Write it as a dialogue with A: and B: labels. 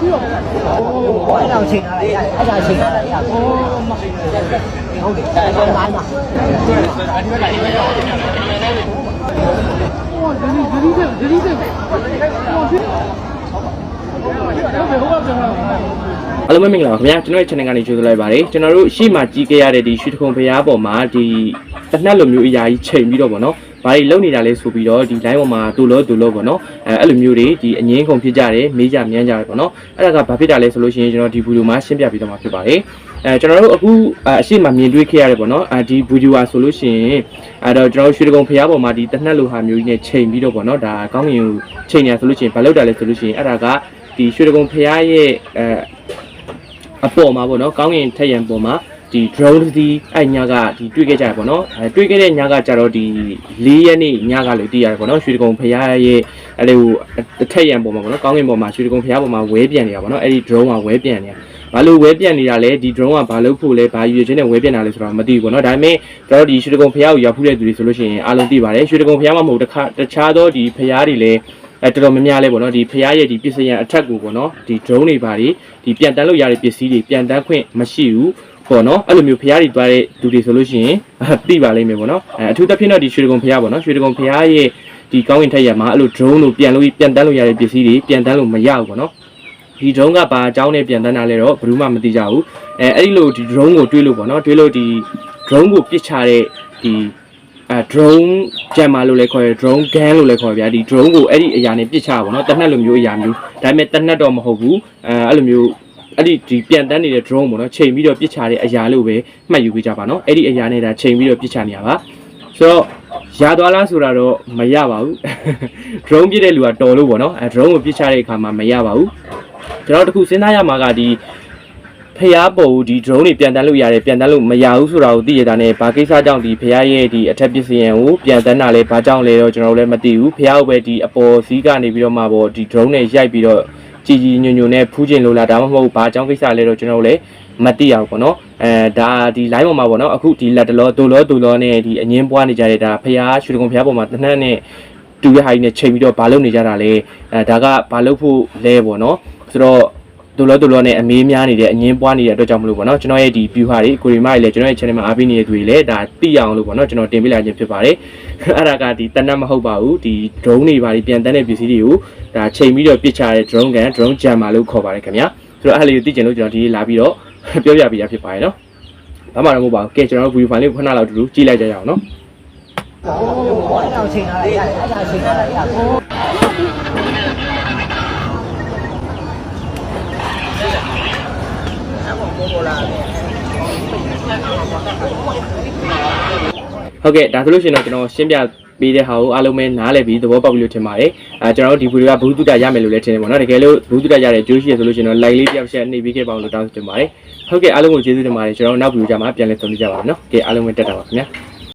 A: အဲ့ဒါချိန်ထားလိုက်အဲ့ဒါချိန်ထားလိုက်ဟုတ်တယ်အဲ့ဒါလိုင်းပါ
B: အားလုံးပဲမင်္ဂလာပါခင်ဗျာကျွန်တော်ရဲ့ channel ကနေကြိုဆိုလိုက်ပါတယ်ကျွန်တော်တို့ရှေ့မှာကြီးခဲ့ရတဲ့ဒီရွှေတခုံဖျားပေါ်မှာဒီတစ်နှက်လိုမျိုးအရာကြီးချိန်ပြီးတော့ဗောနော် ဘာတွေလုံနေတာလဲဆိုပြီးတော့ဒီ line ပေါ်မှာတူလို့တူလို့ဗောနော်အဲအဲ့လိုမျိုးတွေဒီအငင်းကုန်ဖြစ်ကြတယ်မေးကြမြန်းကြတယ်ဗောနော်အဲ့ဒါကဘာဖြစ်တာလဲဆိုလို့ရှိရင်ကျွန်တော်ဒီဗီဒီယိုမှာရှင်းပြပေးတော့မှာဖြစ်ပါတယ်အဲကျွန်တော်တို့အခုအရှိမမြင်တွေ့ခဲ့ရတယ်ဗောနော်အဲဒီဗီဒီယိုဟာဆိုလို့ရှိရင်အဲတော့ကျွန်တော်တို့ရွှေတကုံဖျားပေါ်မှာဒီတစ်နှက်လိုဟာမျိုးကြီးနဲ့ချိန်ပြီးတော့ဗောနော်ဒါကောင်းကင်ကိုချိန်နေရဆိုလို့ရှိရင်ဘာလုပ်တာလဲဆိုလို့ရှိရင်အဲ့ဒါကဒီရွှေတကုံဖျားရဲ့အဲအပေါ်မှာပေါ့နော်ကောင်းကင်ထက်ရန်ပေါ်မှာ ဒီ drone တစ်စီးအဲ့ညကဒီတွေ့ခဲ့ကြရပေါ့နော်အဲတွေ့ခဲ့တဲ့ညကကြတော့ဒီ၄ရက်နေ့ညကလို့သိရတယ်ပေါ့နော်ရွှေတကုံဖရားရဲ့အဲ့လိုတစ်ထက်ရန်ပေါ်မှာပေါ့နော်ကောင်းကင်ပေါ်မှာရွှေတကုံဖရားပေါ်မှာဝဲပြန်နေတာပေါ့နော်အဲ့ဒီ drone ကဝဲပြန်နေတာဘာလို့ဝဲပြန်နေတာလဲဒီ drone ကဘာလို့ဖို့လဲဘာရွေချင်းနဲ့ဝဲပြန်တာလဲဆိုတော့မသိဘူးပေါ့နော်ဒါပေမဲ့ကျွန်တော်ဒီရွှေတကုံဖရားကိုရောက်ဖူးတဲ့သူတွေဆိုလို့ရှိရင်အားလုံးသိပါတယ်ရွှေတကုံဖရားမှာမဟုတ်တခါတခြားသောဒီဖရားတွေလည်းအဲတော်တော်များများလဲပေါ့နော်ဒီဖရားရဲ့ဒီပစ္စယံအထက်ကိုပေါ့နော်ဒီ drone တွေပါတွေဒီပြန်တန်းလို့ရတဲ့ပစ္စည်းတွေပြန်တန်းခွင့်မရှိဘူး ပေါ့နော်အဲ့လိုမျိုးဖရားတွေတွားတဲ့သူတွေဆိုလို့ရှိရင်သိပါလိမ့်မယ်ပေါ့နော်အဲအထူးသဖြင့်တော့ဒီရွှေတကုံဖရားပေါ့နော်ရွှေတကုံဖရားရဲ့ဒီကောင်းကင်ထက်ရမှာအဲ့လို drone လို့ပြန်လို့ပြန်တန်းလို့ရတဲ့ပစ္စည်းတွေပြန်တန်းလို့မရဘူးပေါ့နော်ဒီ drone ကဘာအကြောင်းနဲ့ပြန်တန်းတာလဲတော့ဘယ်သူမှမသိကြဘူးအဲအဲ့ဒီလိုဒီ drone ကိုတွေးလို့ပေါ့နော်တွေးလို့ဒီ drone ကိုပစ်ချတဲ့ဒီအဲ drone jammer လို့လည်းခေါ်ရ drone gun လို့လည်းခေါ်ရဗျာဒီ drone ကိုအဲ့ဒီအရာနဲ့ပစ်ချပါပေါ့နော်တနက်လိုမျိုးအရာမျိုးဒါပေမဲ့တနက်တော့မဟုတ်ဘူးအဲအဲ့လိုမျိုး အဲ့ဒီဒီပြန်တန်းနေတဲ့ drone ပေါ့နော်ချိန်ပြီးတော့ပစ်ချတဲ့အရာလို့ပဲမှတ်ယူပေးကြပါနော်အဲ့ဒီအရာနဲ့ဒါချိန်ပြီးတော့ပစ်ချနေရပါဆိုတော့ရသွားလားဆိုတာတော့မရပါဘူး drone ပစ်တဲ့လူကတော်လို့ပေါ့နော်အဲ drone ကိုပစ်ချတဲ့အခါမှာမရပါဘူးကျွန်တော်တခုစဉ်းစားရမှာကဒီဖျားပေါ်ဒီ drone တွေပြန်တန်းလို့ရတယ်ပြန်တန်းလို့မရဘူးဆိုတာကိုသိရတာနဲ့ဘာကိစ္စကြောင့်ဒီဖျားရဲ့ဒီအထက်ပစ္စယံကိုပြန်တန်းတာလဲဘာကြောင့်လဲတော့ကျွန်တော်တို့လည်းမသိဘူးဖျားကိုပဲဒီအပေါ်စီးကနေပြီးတော့မှပေါ့ဒီ drone နဲ့ရိုက်ပြီးတော့ ကြည်ကြည်ညွညွနဲ့ဖူးကျင်လို့လားဒါမှမဟုတ်ဘာကြောင့်ကိစ္စလဲတော့ကျွန်တော်တို့လည်းမသိရဘူးပေါ့နော်အဲဒါဒီ line ပေါ်မှာပေါ့နော်အခုဒီလက်တလောဒိုလောဒိုလောနဲ့ဒီအငင်းပွားနေကြတဲ့ဒါဖျားရွှေတကုံဖျားပေါ်မှာတနက်နဲ့တူရဟိုင်းနဲ့ချိန်ပြီးတော့ဘာလုပ်နေကြတာလဲအဲဒါကဘာလုပ်ဖို့လဲပေါ့နော်ဆိုတော့ ဒုလောဒုလောနဲ့အမေးများနေတဲ့အငင်းပွားနေတဲ့အတွက်ကြောင့်မလို့ပေါ့နော်ကျွန်တော်ရဲ့ဒီ view ဟာတွေကိုရီမကြီးလည်းကျွန်တော်ရဲ့ channel မှာအားပေးနေတဲ့သူတွေလည်းဒါသိအောင်လို့ပေါ့နော်ကျွန်တော်တင်ပေးလာခြင်းဖြစ်ပါတယ်အဲ့ဒါကဒီတနတ်မဟုတ်ပါဘူးဒီ drone တွေပါဒီပြန်တန်းတဲ့ပစ္စည်းတွေကိုဒါချိန်ပြီးတော့ပစ်ချတဲ့ drone gun drone jammer လို့ခေါ်ပါတယ်ခင်ဗျာဆိုတော့အဲ့ဒါလေးကိုသိချင်လို့ကျွန်တော်ဒီလာပြီးတော့ပြောပြပေးရဖြစ်ပါတယ်နော်ဘာမှတော့မဟုတ်ပါဘူးကဲကျွန်တော်တို့ view file လေးကိုခဏလောက်အတူတူကြည့်လိုက်ကြရအောင်နော်
A: အဲ့ဒါချိန်ထားလိုက်အဲ့ဒါချိန်ထားလိုက်
B: ဟုတ်ကဲ့ဒါဆိုလို့ရှိရင်တော့ကျွန်တော်ရှင်းပြပေးတဲ့ဟာကိုအားလုံးပဲနားလည်ပြီးသဘောပေါက်ပြီလို့ထင်ပါတယ်အဲကျွန်တော်တို့ဒီဗီဒီယိုကဘူးတုတရမယ်လို့လည်းထင်တယ်ပေါ့နော်တကယ်လို့ဘူးတုတရတဲ့အကျိုးရှိရဆိုလို့ရှိရင်တော့ like လေးတစ်ယောက်ရှယ်နှိပ်ပေးခဲ့ပါအောင်လို့တောင်းဆိုချင်ပါတယ်ဟုတ်ကဲ့အားလုံးကိုကျေးဇူးတင်ပါတယ်ကျွန်တော်နောက်ဗီဒီယိုကြမှာပြန်လည်ဆုံတွေ့ကြပါမယ်နော်ကဲအားလုံးပဲတက်တာပါခင်ဗျာ